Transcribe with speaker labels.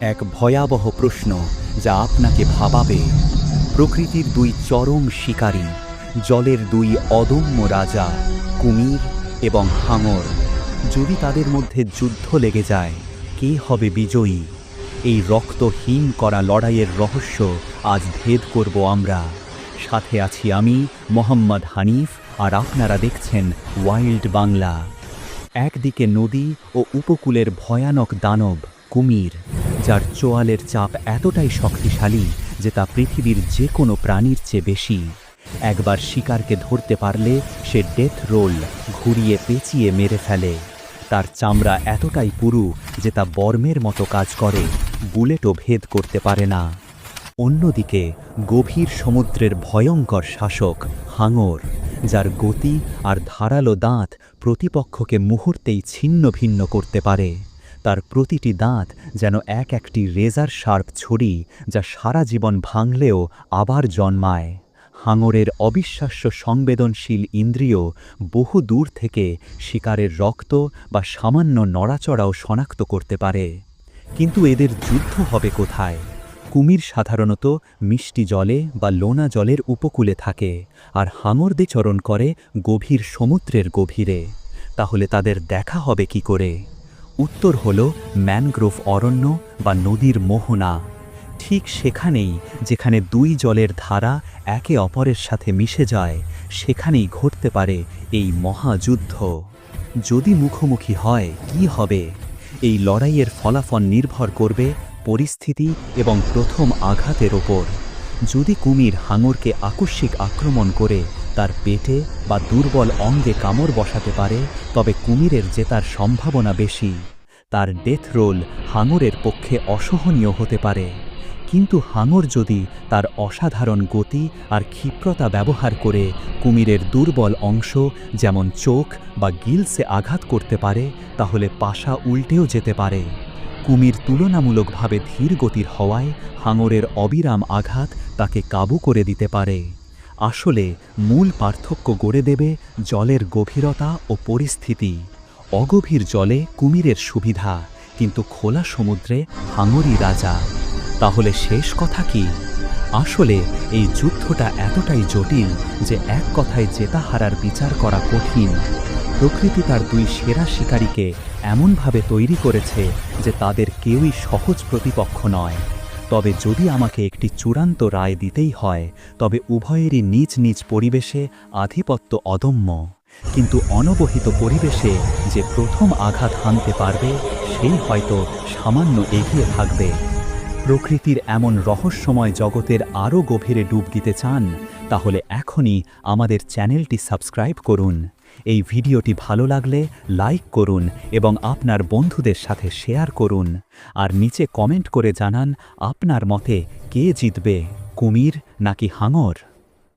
Speaker 1: এক ভয়াবহ প্রশ্ন যা আপনাকে ভাবাবে। প্রকৃতির দুই চরম শিকারী, জলের দুই অদম্য রাজা, কুমির এবং হাঙর। যদি তাদের মধ্যে যুদ্ধ লেগে যায়, কে হবে বিজয়ী? এই রক্তহীন করা লড়াইয়ের রহস্য আজ ভেদ করব আমরা। সাথে আছি আমি, মোহাম্মদ হানিফ, আর আপনারা দেখছেন ওয়াইল্ড বাংলা। একদিকে নদী ও উপকূলের ভয়ানক দানব, কুমির। যার চোয়ালের চাপ এতটাই শক্তিশালী যে তা পৃথিবীর যে কোনো প্রাণীর চেয়ে বেশি। একবার শিকারকে ধরতে পারলে সে ডেথ রোল ঘুরিয়ে পেঁচিয়ে মেরে ফেলে। তার চামড়া এতটাই পুরু যে তা বর্মের মতো কাজ করে, বুলেটও ভেদ করতে পারে না। অন্যদিকে, গভীর সমুদ্রের ভয়ঙ্কর শাসক হাঙর, যার গতি আর ধারালো দাঁত প্রতিপক্ষকে মুহূর্তেই ছিন্ন ভিন্ন করতে পারে। তার প্রতিটি দাঁত যেন এক একটি রেজার শার্প ছড়ি যা সারা জীবন ভাঙলেও আবার জন্মায়। হাঙরের অবিশ্বাস্য সংবেদনশীল ইন্দ্রিয় বহু দূর থেকে শিকারের রক্ত বা সামান্য নড়াচড়াও শনাক্ত করতে পারে। কিন্তু এদের যুদ্ধ হবে কোথায়? কুমির সাধারণত মিষ্টি জলে বা লোনা জলের উপকূলে থাকে আর হাঙর চরণ করে গভীর সমুদ্রের গভীরে। তাহলে তাদের দেখা হবে কি করে? উত্তর হল ম্যানগ্রোভ অরণ্য বা নদীর মোহনা। ঠিক সেখানেই, যেখানে দুই জলের ধারা একে অপরের সাথে মিশে যায়, সেখানেই ঘটতে পারে এই মহাযুদ্ধ। যদি মুখোমুখি হয়, কি হবে? এই লড়াইয়ের ফলাফল নির্ভর করবে পরিস্থিতি এবং প্রথম আঘাতের ওপর। যদি কুমির হাঙরকে আকস্মিক আক্রমণ করে তার পেটে বা দুর্বল অঙ্গে কামড় বসাতে পারে, তবে কুমিরের জেতার সম্ভাবনা বেশি। তার ডেথ রোল হাঙরের পক্ষে অসহনীয় হতে পারে। কিন্তু হাঙর যদি তার অসাধারণ গতি আর ক্ষিপ্রতা ব্যবহার করে কুমিরের দুর্বল অংশ, যেমন চোখ বা গিলসে আঘাত করতে পারে, তাহলে পাশা উল্টেও যেতে পারে। কুমির তুলনামূলকভাবে ধীর গতির হওয়ায় হাঙরের অবিরাম আঘাত তাকে কাবু করে দিতে পারে। আসলে মূল পার্থক্য গড়ে দেবে জলের গভীরতা ও পরিস্থিতি। অগভীর জলে কুমিরের সুবিধা, কিন্তু খোলা সমুদ্রে হাঙরই রাজা। তাহলে শেষ কথা কি? আসলে এই যুদ্ধটা এতটাই জটিল যে এক কথায় জেতা হারার বিচার করা কঠিন। প্রকৃতি তার দুই সেরা শিকারীকে এমনভাবে তৈরি করেছে যে তাদের কেউই সহজ প্রতিপক্ষ নয়। তবে যদি আমাকে একটি চূড়ান্ত রায় দিতেই হয়, তবে উভয়েরই নিজ নিজ পরিবেশে আধিপত্য অদম্য। কিন্তু অনবহিত পরিবেশে যে প্রথম আঘাত হানতে পারবে, সেই হয়তো সামান্য এগিয়ে থাকবে। প্রকৃতির এমন রহস্যময় জগতের আরও গভীরে ডুব দিতে চান, তাহলে এখনই আমাদের চ্যানেলটি সাবস্ক্রাইব করুন। এই ভিডিওটি ভালো লাগলে লাইক করুন এবং আপনার বন্ধুদের সাথে শেয়ার করুন। আর নিচে কমেন্ট করে জানান, আপনার মতে কে জিতবে, কুমির নাকি হাঙর?